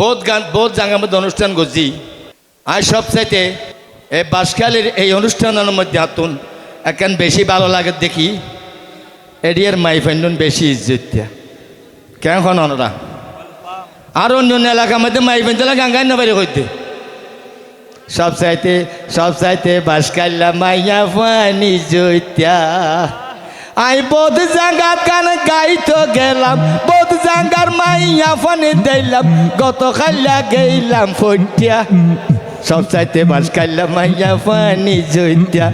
বহুত গান, বহুত জায়গার মধ্যে অনুষ্ঠান করছি আর সব চাইতে এই বাসখালীর এই অনুষ্ঠানের মধ্যে আতুন এখন বেশি ভালো লাগে দেখি। এডিয়ার মাই ফেন্ডুন বেশি ইজ্জত কেন ওনারা আর অন্য অন্য এলাকার মধ্যে মাই ফেন্ডলা গাঙ্গাই না বাইরে হইতে সব চাইতে সব চাইতে বাসকাল্লা মাইয়া ফানি জৈত্যা আই বোধ জাঙ্গাত কান গাইতো গেলাম বোধ জাঙ্গার মাইয়া ফানি দিলাম গত খাল্লা গেলাম ফটিয়া সব চাইতে বাস কাল্লা মাইয়া ফানি জৈত্যা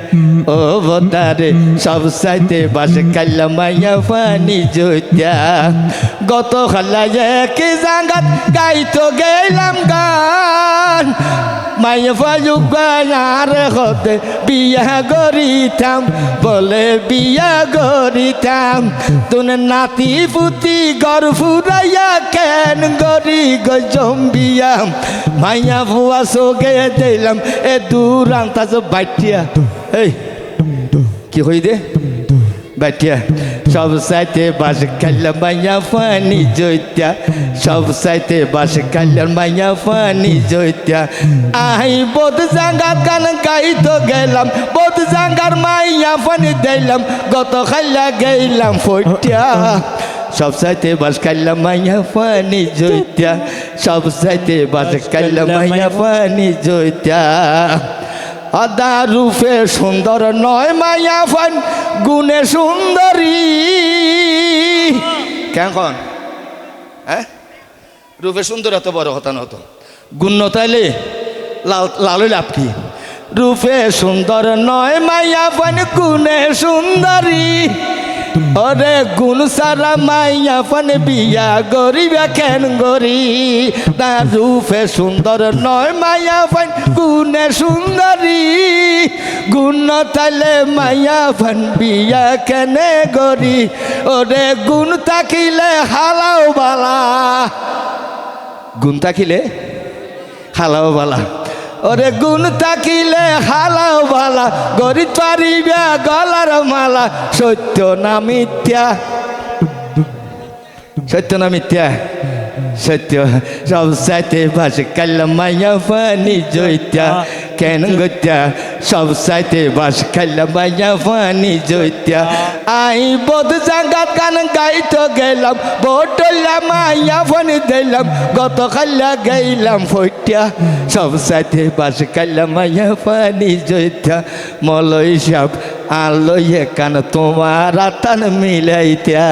ও বতারে সব চাইতে বাস কাল্লা মাইয়া ফানি জৈত্যা গত খাল্লা কি জাঙ্গাত গাইতো গেলাম গান। মাইয়া ফাজুগার হতে বিয়া গরিতাম বলে বিয়া গরিতাম তুন নাতি পুতি গর ফুরাইয়া কেন গরি গজম্বিয়াম মাইয়া ফুয়া সোগে দিলাম এ দূরান্ত বাইটিয়া। এই, কি হই দে সব সাইতে বাস কাল্লা মাইয়া ফানি জৈত্যা সব সাইতে বাস কাল্লার মাইয়া ফানি জৈত্যা আই, বোধ জাঙ্গার গান গাইতো গেলাম, বোধ জাঙ্গার মাইয়া ফানি দিলাম গত খাল্লা গেলাম ফটিয়া সব সাইতে বাস কাল্লা মাইয়া ফানি জৈত্যা সব সাইতে বাস কাল্লা মাইয়া ফানি। জৈত্যা আদা রূপে সুন্দর নয় মায়া ফান গুণে সুন্দরী। কেন হ্যাঁ রূপে সুন্দর এত বড় কথা নতো গুণ তাইলে লাল লালই লাভ কি? রূপে সুন্দর নয় মায়া ফান গুণে সুন্দরী। অরে গুণ সারা মাইয়া ফান বিয়া গরিবা কেন গরি তার রূপে সুন্দর নয় মায়া ফান গুণে সুন্দরী গুণ তাইলে মাইয়া ফান বিয়া কেনে গরি ওরে গুণ থাকিলে হালাও বালা গুণ থাকিলে হালাও বালা ওরে গুণ থাকিলে হালাও বালা গরি পারিবা গলার মালা। সত্য না মিথ্যা? সত্য না মিথ্যা? সত্য। সব সাথে বাস কাল্লা মাইয়া ফানি জৈত্যা কেন গত্যা সব সাথে বাস কাল্লা মাইয়া ফানি জৈত্যা আই বোধ জাঙ্গাত গান গাইতো গেলাম বোটলা মাইয়া ফানি দিলাম, গত খাল্লা গাইলাম ফটিয়া সব সাথে বাস কাল্লা মাইয়া ফানি জৈত্যা মলই সাপ আলোয় কান তোমার আতান মিলাইতা